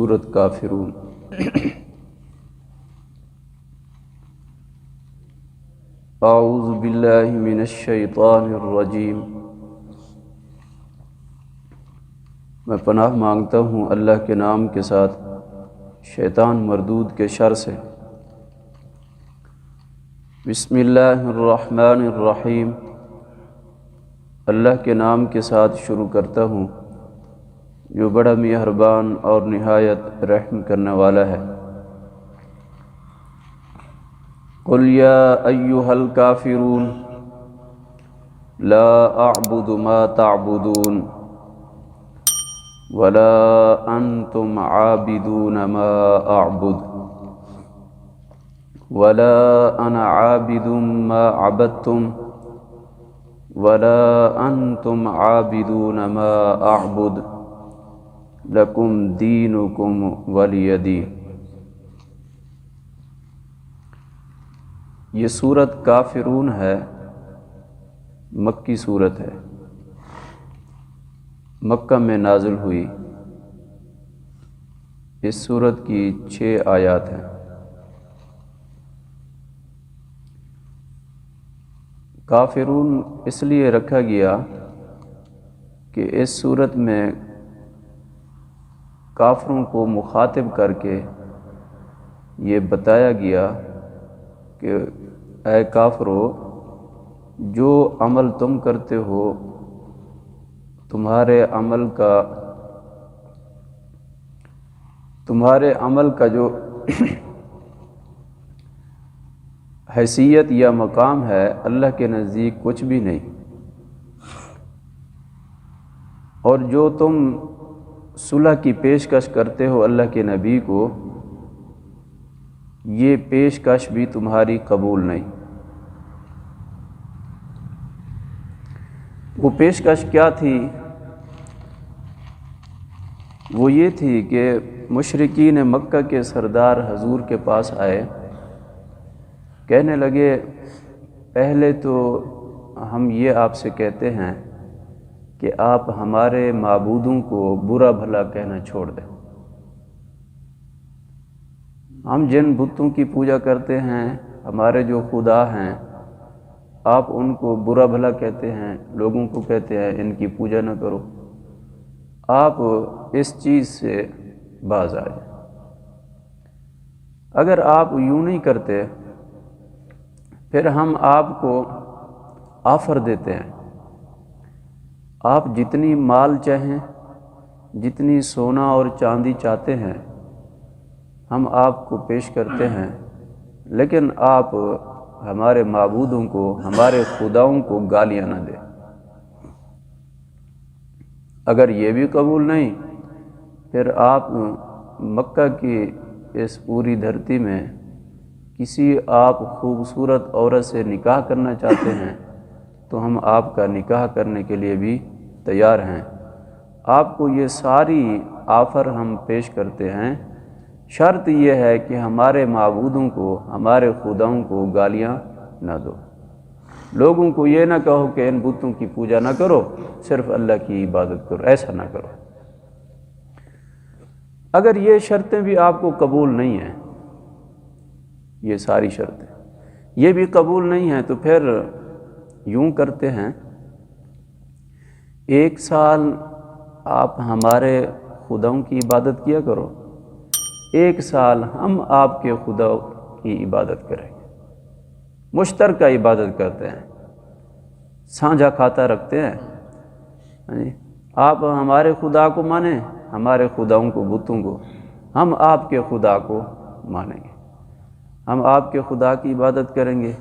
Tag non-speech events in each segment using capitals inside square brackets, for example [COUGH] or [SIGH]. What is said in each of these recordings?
صورت کافرون۔ اعوذ باللہ من الشیطان الرجیم۔ میں پناہ مانگتا ہوں اللہ کے نام کے ساتھ، شیطان مردود کے شر سے۔ بسم اللہ الرحمن الرحیم۔ اللہ کے نام کے ساتھ شروع کرتا ہوں۔ جو بڑا مہربان اور نہایت رحم کرنے والا ہے۔ قل یا ایوہ الکافرون، لا اعبد ما تعبدون ولا انتم عابدون ما اعبد ولا انا عابد ما عبدتم ولا انتم عابدون ما اعبد لکم دینکم ولی دین یہ صورت کافرون ہے، مکی صورت ہے۔ مکہ میں نازل ہوئی۔ اس صورت کی چھ آیات ہیں۔ کافرون اس لیے رکھا گیا کہ اس صورت میں کافروں کو مخاطب کر کے یہ بتایا گیا کہ اے کافرو، جو عمل تم کرتے ہو، تمہارے عمل کا، تمہارے عمل کا جو [COUGHS] حیثیت یا مقام ہے، اللہ کے نزدیک کچھ بھی نہیں۔ اور جو تم صلح کی پیشکش کرتے ہو اللہ کے نبی کو، یہ پیشکش بھی تمہاری قبول نہیں۔ وہ پیشکش کیا تھی؟ وہ یہ تھی کہ مشرقین مکہ کے سردار حضور کے پاس آئے۔ کہنے لگے، پہلے تو ہم یہ آپ سے کہتے ہیں کہ آپ ہمارے معبودوں کو برا بھلا کہنا چھوڑ دیں۔ ہم جن بتوں کی پوجا کرتے ہیں، ہمارے جو خدا ہیں، آپ ان کو برا بھلا کہتے ہیں، لوگوں کو کہتے ہیں، ان کی پوجا نہ کرو۔ آپ اس چیز سے باز آ جائیں۔ اگر آپ یوں نہیں کرتے، پھر ہم آپ کو آفر دیتے ہیں۔ آپ جتنی مال چاہیں، جتنی سونا اور چاندی چاہتے ہیں، ہم آپ کو پیش کرتے ہیں۔ لیکن آپ ہمارے معبودوں کو، ہمارے خداؤں کو گالیاں نہ دیں۔ اگر یہ بھی قبول نہیں، پھر آپ مکہ کی اس پوری دھرتی میں کسی آپ خوبصورت عورت سے نکاح کرنا چاہتے ہیں، تو ہم آپ کا نکاح کرنے کے لیے بھی تیار ہیں۔ آپ کو یہ ساری آفر ہم پیش کرتے ہیں۔ شرط یہ ہے کہ ہمارے معبودوں کو، ہمارے خداؤں کو گالیاں نہ دو۔ لوگوں کو یہ نہ کہو کہ ان بتوں کی پوجا نہ کرو، صرف اللہ کی عبادت کرو، ایسا نہ کرو۔ اگر یہ شرطیں بھی آپ کو قبول نہیں ہیں، یہ ساری شرطیں، یہ بھی قبول نہیں ہیں تو پھر یوں کرتے ہیں ایک سال آپ ہمارے خداؤں کی عبادت کیا کرو۔ ایک سال ہم آپ کے خدا کی عبادت کریں گے۔ مشترکہ عبادت کرتے ہیں۔ سانجھا کھاتا رکھتے ہیں۔ جی، آپ ہمارے خدا کو مانیں ہمارے خداؤں کو بتوں کو۔ ہم آپ کے خدا کو مانیں گے۔ ہم آپ کے خدا کی عبادت کریں گے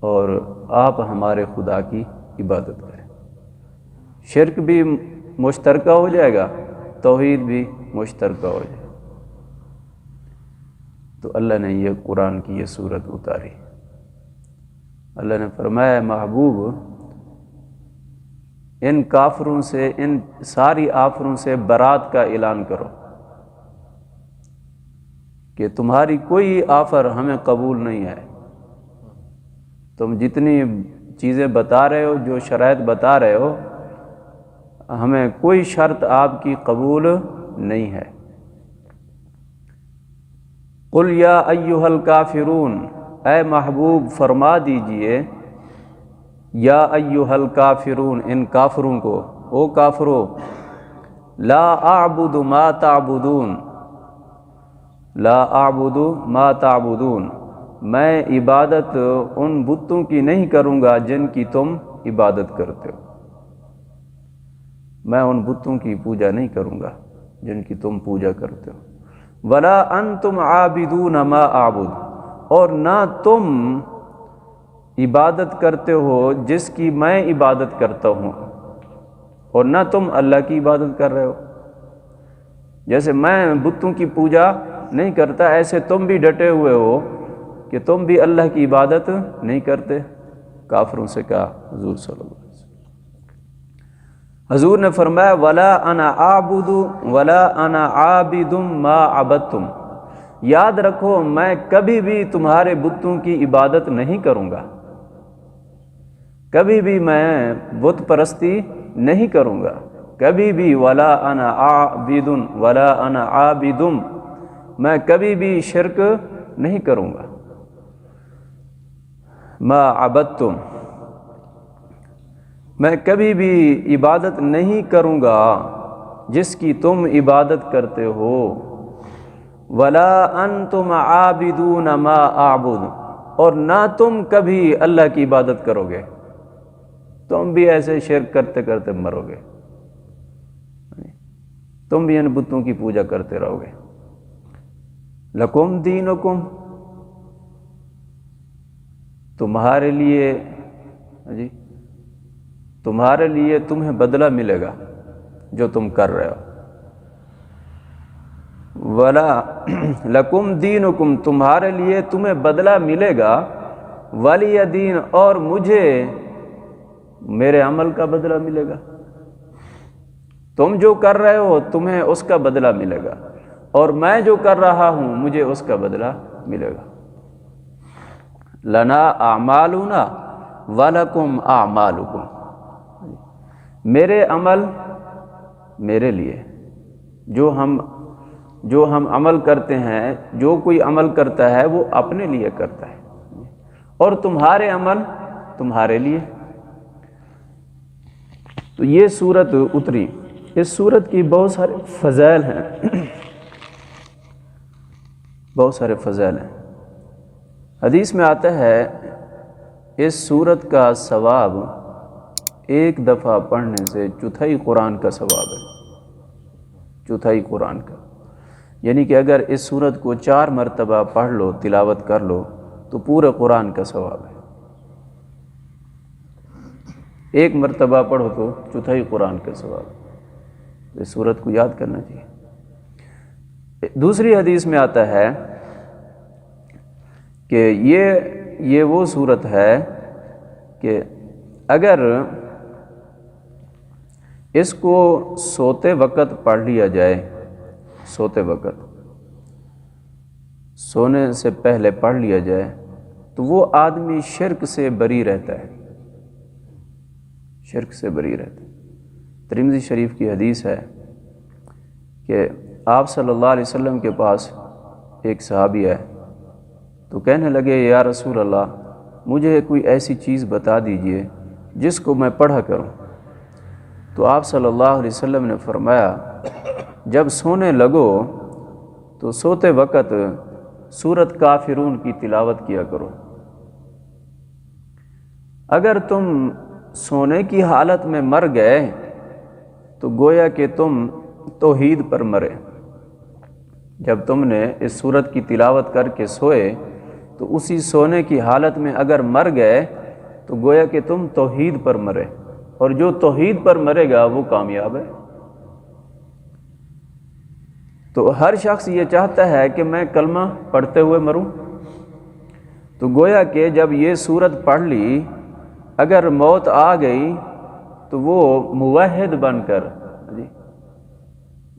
اور آپ ہمارے خدا کی عبادت کریں شرک بھی مشترکہ ہو جائے گا، توحید بھی مشترکہ ہو جائے گا۔ تو اللہ نے یہ قرآن کی یہ صورت اتاری۔ اللہ نے فرمایا، محبوب، ان کافروں سے، ان ساری آفروں سے برات کا اعلان کرو کہ تمہاری کوئی آفر ہمیں قبول نہیں ہے۔ تم جتنی چیزیں بتا رہے ہو، جو شرائط بتا رہے ہو ہمیں کوئی شرط آپ کی قبول نہیں ہے۔ قل یا ایوہ الکافرون، اے محبوب، فرما دیجیے، یا ایوہ الکافرون، ان کافروں کو، او کافرو، لا اعبد ما تعبدون، لا اعبد ما تعبدون، میں عبادت ان بتوں کی نہیں کروں گا جن کی تم عبادت کرتے ہو۔ میں ان بتوں کی پوجا نہیں کروں گا جن کی تم پوجا کرتے ہو۔ ولا ان تم آبدون ما آبد اور نہ تم عبادت کرتے ہو جس کی میں عبادت کرتا ہوں۔ اور نہ تم اللہ کی عبادت کر رہے ہو۔ جیسے میں بتوں کی پوجا نہیں کرتا، ایسے تم بھی ڈٹے ہوئے ہو کہ تم بھی اللہ کی عبادت نہیں کرتے۔ کافروں سے کہا حضور صلی اللہ علیہ وسلم۔ حضور نے فرمایا، ولا انا آبد ولا انا عابد ما عبدتم. یاد رکھو، میں کبھی بھی تمہارے بتوں کی عبادت نہیں کروں گا۔ کبھی بھی میں بت پرستی نہیں کروں گا۔ کبھی بھی، ولا انا عابد ولا انا عابد میں کبھی بھی شرک نہیں کروں گا۔ ما عبدتم میں کبھی بھی عبادت نہیں کروں گا جس کی تم عبادت کرتے ہو۔ ولا ان تم آبدون ما آبد اور نہ تم کبھی اللہ کی عبادت کرو گے تم بھی ایسے شرک کرتے کرتے مرو گے تم بھی ان بتوں کی پوجا کرتے رہو گے لکم دینکم تمہارے لیے۔ ہاں جی۔ تمہارے لیے تمہیں بدلہ ملے گا جو تم کر رہے ہو۔ ولا لکم دین حکم تمہارے لیے تمہیں بدلہ ملے گا۔ ولی دین اور مجھے میرے عمل کا بدلہ ملے گا۔ تم جو کر رہے ہو، تمہیں اس کا بدلہ ملے گا۔ اور میں جو کر رہا ہوں، مجھے اس کا بدلہ ملے گا۔ لنا اعمالنا ولکم اعمالکم میرے عمل میرے لیے۔ جو ہم جو ہم عمل کرتے ہیں، جو کوئی عمل کرتا ہے، وہ اپنے لیے کرتا ہے۔ اور تمہارے عمل تمہارے لیے۔ تو یہ صورت اتری۔ اس صورت کی بہت سارے فضائل ہیں۔ بہت سارے فضائل ہیں۔ حدیث میں آتا ہے، اس صورت کا ثواب ایک دفعہ پڑھنے سے چوتھائی قرآن کا ثواب ہے۔ چوتھائی قرآن کا۔ یعنی کہ اگر اس صورت کو چار مرتبہ پڑھ لو، تلاوت کر لو، تو پورے قرآن کا ثواب ہے۔ ایک مرتبہ پڑھو تو چوتھائی قرآن کا ثواب اس صورت کو یاد کرنا چاہیے۔ دوسری حدیث میں آتا ہے کہ یہ یہ وہ صورت ہے کہ اگر اس کو سوتے وقت پڑھ لیا جائے۔ سوتے وقت۔ سونے سے پہلے پڑھ لیا جائے تو وہ آدمی شرک سے بری رہتا ہے۔ شرک سے بری رہتا ہے۔ ترمزی شریف کی حدیث ہے کہ آپ صلی اللہ علیہ وسلم کے پاس ایک صحابی ہے تو کہنے لگے، یا رسول اللہ، مجھے کوئی ایسی چیز بتا دیجیے جس کو میں پڑھا کروں۔ تو آپ صلی اللہ علیہ وسلم نے فرمایا، جب سونے لگو تو سوتے وقت سورت کافرون کی تلاوت کیا کرو۔ اگر تم سونے کی حالت میں مر گئے تو گویا کہ تم توحید پر مرے۔ جب تم نے اس صورت کی تلاوت کر کے سوئے تو اسی سونے کی حالت میں اگر مر گئے تو گویا کہ تم توحید پر مرے۔ اور جو توحید پر مرے گا وہ کامیاب ہے۔ تو ہر شخص یہ چاہتا ہے کہ میں کلمہ پڑھتے ہوئے مروں۔ تو گویا کہ جب یہ صورت پڑھ لی، اگر موت آ گئی تو وہ موحد بن کر جی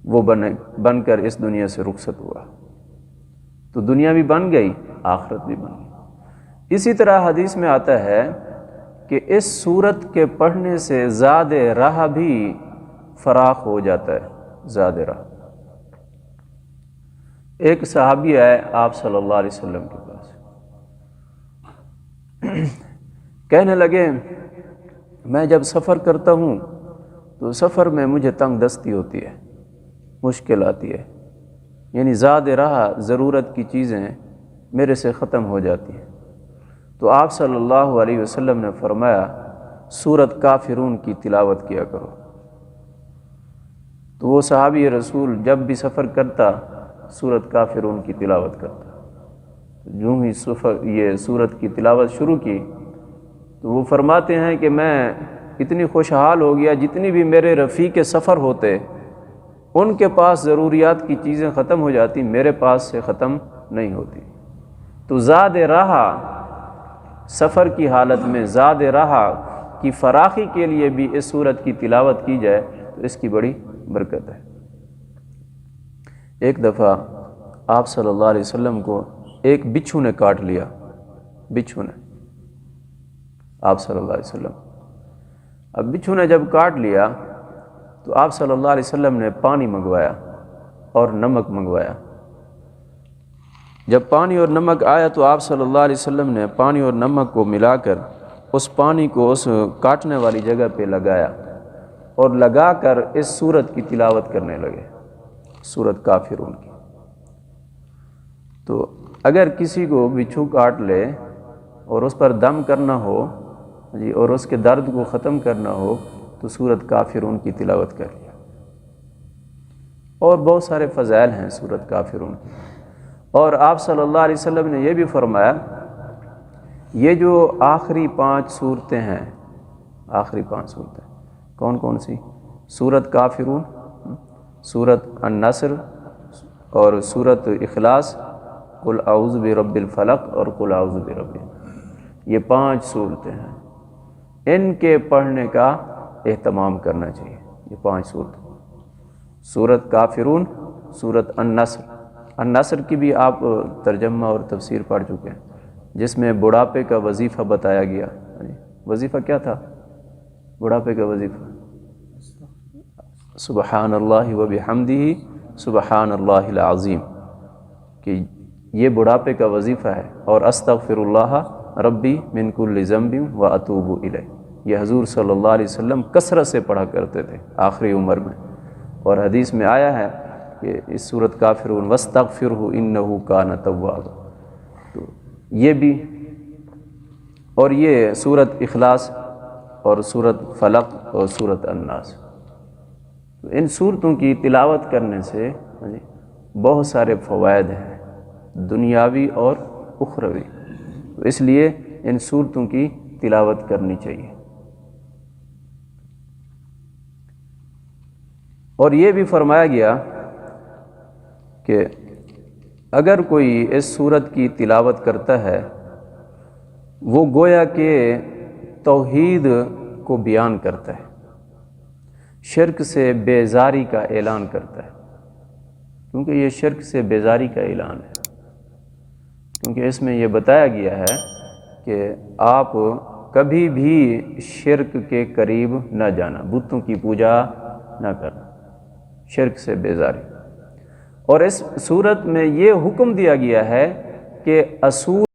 وہ بن بن کر اس دنیا سے رخصت ہوا۔ تو دنیا بھی بن گئی، آخرت بھی بن گئی۔ اسی طرح حدیث میں آتا ہے کہ اس صورت کے پڑھنے سے زاد راہ بھی فراخ ہو جاتا ہے زاد راہ۔ ایک صحابی آئے آپ صلی اللہ علیہ وسلم کے پاس۔ کہنے لگے، میں جب سفر کرتا ہوں تو سفر میں مجھے تنگ دستی ہوتی ہے، مشکل آتی ہے۔ یعنی زیادہ رہا ضرورت کی چیزیں میرے سے ختم ہو جاتی ہیں۔ تو آپ صلی اللہ علیہ وسلم نے فرمایا، سورت کافرون کی تلاوت کیا کرو۔ تو وہ صحابی رسول جب بھی سفر کرتا، سورت کافرون کی تلاوت کرتا۔ جو ہی سفر، یہ سورت کی تلاوت شروع کی، تو وہ فرماتے ہیں کہ میں اتنی خوشحال ہو گیا، جتنی بھی میرے رفیق سفر ہوتے، ان کے پاس ضروریات کی چیزیں ختم ہو جاتی، میرے پاس سے ختم نہیں ہوتی۔ تو زاد رہا سفر کی حالت میں زاد رہا کی فراخی کے لیے بھی اس صورت کی تلاوت کی جائے تو اس کی بڑی برکت ہے۔ ایک دفعہ آپ صلی اللہ علیہ وسلم کو ایک بچھو نے کاٹ لیا۔ بچھو نے۔ آپ صلی اللہ علیہ وسلم۔ اب بچھو نے جب کاٹ لیا تو آپ صلی اللہ علیہ وسلم نے پانی منگوایا اور نمک منگوایا۔ جب پانی اور نمک آیا تو آپ صلی اللہ علیہ وسلم نے پانی اور نمک کو ملا کر اس پانی کو اس کاٹنے والی جگہ پہ لگایا اور لگا کر اس صورت کی تلاوت کرنے لگے۔ صورت کافرون کی۔ تو اگر کسی کو بچھو کاٹ لے اور اس پر دم کرنا ہو جی اور اس کے درد کو ختم کرنا ہو، تو صورت کافرون کی تلاوت کر لیا۔ اور بہت سارے فضائل ہیں صورت کافرون کی۔ اور آپ صلی اللہ علیہ وسلم نے یہ بھی فرمایا، یہ جو آخری پانچ صورتیں ہیں، آخری پانچ صورتیں، کون کون سی؟ صورت کافرون صورت النصر اور صورت اخلاص، قل اعوذ برب الفلق اور قل اعوذ برب یہ پانچ صورتیں ہیں۔ ان کے پڑھنے کا اہتمام کرنا چاہیے۔ یہ پانچ صورتیں۔ صورت کافرون صورت النصر۔ النصر کی بھی آپ ترجمہ اور تفسیر پڑھ چکے ہیں، جس میں بڑھاپے کا وظیفہ بتایا گیا۔ یعنی وظیفہ کیا تھا؟ بڑھاپے کا وظیفہ۔ سبحان اللہ و بحمدی سبحان اللہ العظیم۔ کہ یہ بڑھاپے کا وظیفہ ہے اور استغفر اللہ ربی من کل ذنب و اطوب الیہ۔ یہ حضور صلی اللہ علیہ وسلم کثرت سے پڑھا کرتے تھے آخری عمر میں۔ اور حدیث میں آیا ہے کہ اس صورت کافر وسطر ہو ان نحو کا نتواب تو یہ بھی اور یہ صورت اخلاص اور صورت فلق اور صورت الناس۔ تو ان صورتوں کی تلاوت کرنے سے ہاں جی، بہت سارے فوائد ہیں، دنیاوی اور اخروی۔ تو اس لیے ان صورتوں کی تلاوت کرنی چاہیے۔ اور یہ بھی فرمایا گیا کہ اگر کوئی اس صورت کی تلاوت کرتا ہے، وہ گویا کہ توحید کو بیان کرتا ہے، شرک سے بیزاری کا اعلان کرتا ہے۔ کیونکہ یہ شرک سے بیزاری کا اعلان ہے۔ کیونکہ اس میں یہ بتایا گیا ہے کہ آپ کبھی بھی شرک کے قریب نہ جانا، بتوں کی پوجا نہ کرنا، شرک سے بیزاری۔ اور اس صورت میں یہ حکم دیا گیا ہے کہ اصول